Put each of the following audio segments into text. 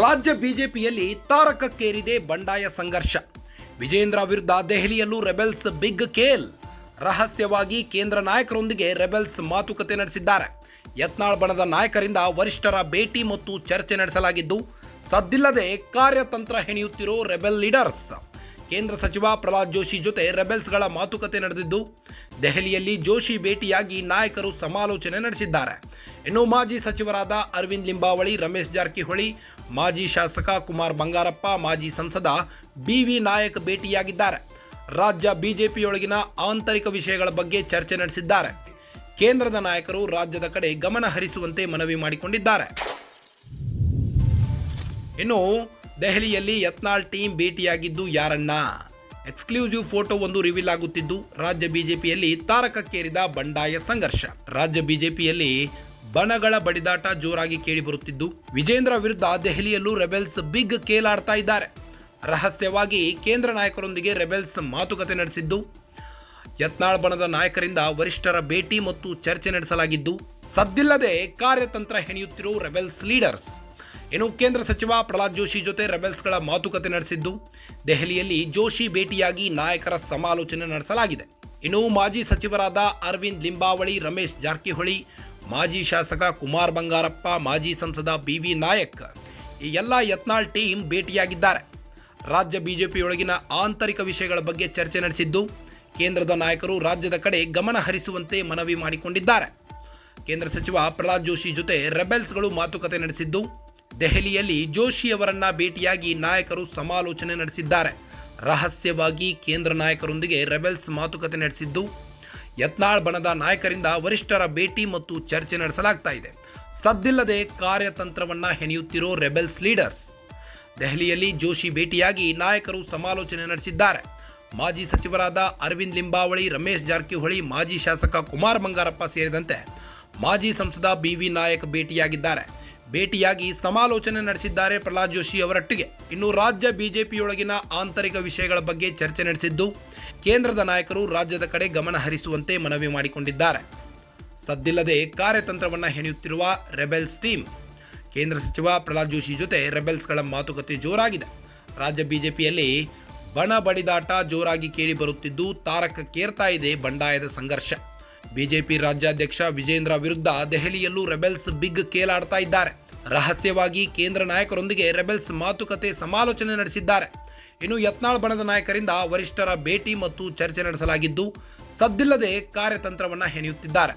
ರಾಜ್ಯ ಬಿಜೆಪಿಯಲ್ಲಿ ತಾರಕಕ್ಕೇರಿದೆ ಬಂಡಾಯ ಸಂಘರ್ಷ. ವಿಜೇಂದ್ರ ವಿರುದ್ಧ ದೆಹಲಿಯಲ್ಲೂ ರೆಬೆಲ್ಸ್ ಬಿಗ್ ಕೇಲ್. ರಹಸ್ಯವಾಗಿ ಕೇಂದ್ರ ನಾಯಕರೊಂದಿಗೆ ರೆಬೆಲ್ಸ್ ಮಾತುಕತೆ ನಡೆಸಿದ್ದಾರೆ. ಯತ್ನಾಳ್ ಬಣದ ನಾಯಕರಿಂದ ವರಿಷ್ಠರ ಭೇಟಿ ಮತ್ತು ಚರ್ಚೆ ನಡೆಸಲಾಗಿದ್ದು, ಸದ್ದಿಲ್ಲದೆ ಕಾರ್ಯತಂತ್ರ ಹೆಣೆಯುತ್ತಿರೋ ರೆಬೆಲ್ ಲೀಡರ್ಸ್. ಕೇಂದ್ರ ಸಚಿವ ಪ್ರಹ್ಲಾದ್ ಜೋಶಿ ಜೊತೆ ರೆಬೆಲ್ಸ್ಗಳ ಮಾತುಕತೆ ನಡೆದಿದ್ದು, ದೆಹಲಿಯಲ್ಲಿ ಜೋಶಿ ಭೇಟಿಯಾಗಿ ನಾಯಕರು ಸಮಾಲೋಚನೆ ನಡೆಸಿದ್ದಾರೆ. ಇನ್ನು ಮಾಜಿ ಸಚಿವರಾದ ಅರವಿಂದ್ ಲಿಂಬಾವಳಿ, ರಮೇಶ್ ಜಾರಕಿಹೊಳಿ, ಮಾಜಿ ಶಾಸಕ ಕುಮಾರ್ ಬಂಗಾರಪ್ಪ, ಮಾಜಿ ಸಂಸದ ಬಿ ವಿ ನಾಯಕ್ ಭೇಟಿಯಾಗಿದ್ದಾರೆ. ರಾಜ್ಯ ಬಿಜೆಪಿಯೊಳಗಿನ ಆಂತರಿಕ ವಿಷಯಗಳ ಬಗ್ಗೆ ಚರ್ಚೆ ನಡೆಸಿದ್ದಾರೆ. ಕೇಂದ್ರದ ನಾಯಕರು ರಾಜ್ಯದ ಕಡೆ ಗಮನ ಹರಿಸುವಂತೆ ಮನವಿ ಮಾಡಿಕೊಂಡಿದ್ದಾರೆ. ಇನ್ನು ದೆಹಲಿಯಲ್ಲಿ ಯತ್ನಾಳ್ ಟೀಮ್ ಭೇಟಿಯಾಗಿದ್ದು ಯಾರನ್ನ? ಎಕ್ಸ್ಕ್ಲೂಸಿವ್ ಫೋಟೋ ಒಂದು ರಿವೀಲ್ ಆಗುತ್ತಿದ್ದು, ರಾಜ್ಯ ಬಿಜೆಪಿಯಲ್ಲಿ ತಾರಕಕ್ಕೇರಿದ ಬಂಡಾಯ ಸಂಘರ್ಷ. ರಾಜ್ಯ ಬಿಜೆಪಿಯಲ್ಲಿ ಬಣಗಳ ಬಡಿದಾಟ ಜೋರಾಗಿ ಕೇಳಿಬರುತ್ತಿದ್ದು ವಿಜೇಂದ್ರ ವಿರುದ್ಧ ದೆಹಲಿಯಲ್ಲೂ ರೆಬೆಲ್ಸ್ ಬಿಗ್ ಕೇಲಾಡ್ತಾ ಇದ್ದಾರೆ. ರಹಸ್ಯವಾಗಿ ಕೇಂದ್ರ ನಾಯಕರೊಂದಿಗೆ ರೆಬೆಲ್ಸ್ ಮಾತುಕತೆ ನಡೆಸಿದ್ದು, ಯತ್ನಾಳ್ ಬಣದ ನಾಯಕರಿಂದ ವರಿಷ್ಠರ ಭೇಟಿ ಮತ್ತು ಚರ್ಚೆ ನಡೆಸಲಾಗಿದ್ದು, ಸದ್ದಿಲ್ಲದೆ ಕಾರ್ಯತಂತ್ರ ಹೆಣೆಯುತ್ತಿರುವ ರೆಬೆಲ್ಸ್ ಲೀಡರ್ಸ್. ಇನ್ನು ಕೇಂದ್ರ ಸಚಿವ ಪ್ರಹ್ಲಾದ್ ಜೋಶಿ ಜೊತೆ ರೆಬೆಲ್ಸ್ಗಳ ಮಾತುಕತೆ ನಡೆಸಿದ್ದು, ದೆಹಲಿಯಲ್ಲಿ ಜೋಶಿ ಭೇಟಿಯಾಗಿ ನಾಯಕರ ಸಮಾಲೋಚನೆ ನಡೆಸಲಾಗಿದೆ. ಇನ್ನು ಮಾಜಿ ಸಚಿವರಾದ ಅರವಿಂದ್ ಲಿಂಬಾವಳಿ, ರಮೇಶ್ ಜಾರಕಿಹೊಳಿ ಮಾಜಿ ಶಾಸಕ ಕುಮಾರ್ ಬಂಗಾರಪ್ಪ, ಮಾಜಿ ಸಂಸದ ಬಿ ವಿ ನಾಯಕ್ ಈ ಎಲ್ಲ ಯತ್ನಾಳ್ ಟೀಮ್ ಭೇಟಿಯಾಗಿದ್ದಾರೆ. ರಾಜ್ಯ ಬಿಜೆಪಿಯೊಳಗಿನ ಆಂತರಿಕ ವಿಷಯಗಳ ಬಗ್ಗೆ ಚರ್ಚೆ ನಡೆಸಿದ್ದು, ಕೇಂದ್ರದ ನಾಯಕರು ರಾಜ್ಯದ ಕಡೆ ಗಮನ ಹರಿಸುವಂತೆ ಮನವಿ ಮಾಡಿಕೊಂಡಿದ್ದಾರೆ. ಕೇಂದ್ರ ಸಚಿವ ಪ್ರಹ್ಲಾದ್ ಜೋಶಿ ಜೊತೆ ರೆಬೆಲ್ಸ್ಗಳು ಮಾತುಕತೆ ನಡೆಸಿದ್ದು, ದೆಹಲಿಯಲ್ಲಿ ಜೋಶಿ ಅವರನ್ನ ಭೇಟಿಯಾಗಿ ನಾಯಕರು ಸಮಾಲೋಚನೆ ನಡೆಸಿದ್ದಾರೆ. ರಹಸ್ಯವಾಗಿ ಕೇಂದ್ರ ನಾಯಕರೊಂದಿಗೆ ರೆಬೆಲ್ಸ್ ಮಾತುಕತೆ ನಡೆಸಿದ್ದು ಯತ್ನಾಳ್ ಬಣದ ನಾಯಕರಿಂದ ವರಿಷ್ಠರ ಭೇಟಿ ಮತ್ತು ಚರ್ಚೆ ನಡೆಸಲಾಗ್ತಾ ಇದೆ. ಸದ್ದಿಲ್ಲದೆ ಕಾರ್ಯತಂತ್ರವನ್ನ ಹೆಣೆಯುತ್ತಿರೋ ರೆಬೆಲ್ಸ್ ಲೀಡರ್ಸ್. ದೆಹಲಿಯಲ್ಲಿ ಜೋಶಿ ಭೇಟಿಯಾಗಿ ನಾಯಕರು ಸಮಾಲೋಚನೆ ನಡೆಸಿದ್ದಾರೆ. ಮಾಜಿ ಸಚಿವರಾದ ಅರವಿಂದ್ ಲಿಂಬಾವಳಿ, ರಮೇಶ್ ಜಾರಕಿಹೊಳಿ, ಮಾಜಿ ಶಾಸಕ ಕುಮಾರ್ ಬಂಗಾರಪ್ಪ ಸೇರಿದಂತೆ ಮಾಜಿ ಸಂಸದ ಬಿ ವಿ ನಾಯಕ್ ಭೇಟಿಯಾಗಿದ್ದಾರೆ. ಭೇಟಿಯಾಗಿ ಸಮಾಲೋಚನೆ ನಡೆಸಿದ್ದಾರೆ ಪ್ರಹ್ಲಾದ್ ಜೋಶಿ ಅವರೊಟ್ಟಿಗೆ. ಇನ್ನು ರಾಜ್ಯ ಬಿಜೆಪಿಯೊಳಗಿನ ಆಂತರಿಕ ವಿಷಯಗಳ ಬಗ್ಗೆ ಚರ್ಚೆ ನಡೆಸಿದ್ದು, ಕೇಂದ್ರದ ನಾಯಕರು ರಾಜ್ಯದ ಕಡೆ ಗಮನ ಹರಿಸುವಂತೆ ಮನವಿ ಮಾಡಿಕೊಂಡಿದ್ದಾರೆ. ಸದ್ದಿಲ್ಲದೆ ಕಾರ್ಯತಂತ್ರವನ್ನು ಹೆಣೆಯುತ್ತಿರುವ ರೆಬೆಲ್ಸ್ ಟೀಮ್. ಕೇಂದ್ರ ಸಚಿವ ಪ್ರಹ್ಲಾದ್ ಜೋಶಿ ಜೊತೆ ರೆಬೆಲ್ಸ್ಗಳ ಮಾತುಕತೆ ಜೋರಾಗಿದೆ. ರಾಜ್ಯ ಬಿಜೆಪಿಯಲ್ಲಿ ಬಣ ಬಡಿದಾಟ ಜೋರಾಗಿ ಕೇಳಿ ಬರುತ್ತಿದ್ದು ತಾರಕಕ್ಕೇರ್ತಾ ಇದೆ ಬಂಡಾಯದ ಸಂಘರ್ಷ. ಬಿಜೆಪಿ ರಾಜ್ಯಾಧ್ಯಕ್ಷ ವಿಜೇಂದ್ರ ವಿರುದ್ಧ ದೆಹಲಿಯಲ್ಲೂ ರೆಬೆಲ್ಸ್ ಬಿಗ್ ಕೇಲಾಡ್ತಾ ಇದ್ದಾರೆ. ರಹಸ್ಯವಾಗಿ ಕೇಂದ್ರ ನಾಯಕರೊಂದಿಗೆ ರೆಬೆಲ್ಸ್ ಮಾತುಕತೆ ಸಮಾಲೋಚನೆ ನಡೆಸಿದ್ದಾರೆ. ಇನ್ನು ಯತ್ನಾಳ್ ಬಣದ ನಾಯಕರಿಂದ ವರಿಷ್ಠರ ಭೇಟಿ ಮತ್ತು ಚರ್ಚೆ ನಡೆಸಲಾಗಿದ್ದು, ಸದ್ದಿಲ್ಲದೆ ಕಾರ್ಯತಂತ್ರವನ್ನು ಹೆಣೆಯುತ್ತಿದ್ದಾರೆ.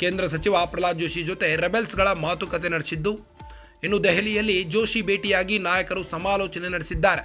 ಕೇಂದ್ರ ಸಚಿವ ಪ್ರಹ್ಲಾದ್ ಜೋಶಿ ಜೊತೆ ರೆಬೆಲ್ಸ್ಗಳ ಮಾತುಕತೆ ನಡೆಸಿದ್ದು, ಇನ್ನು ದೆಹಲಿಯಲ್ಲಿ ಜೋಶಿ ಭೇಟಿಯಾಗಿ ನಾಯಕರು ಸಮಾಲೋಚನೆ ನಡೆಸಿದ್ದಾರೆ.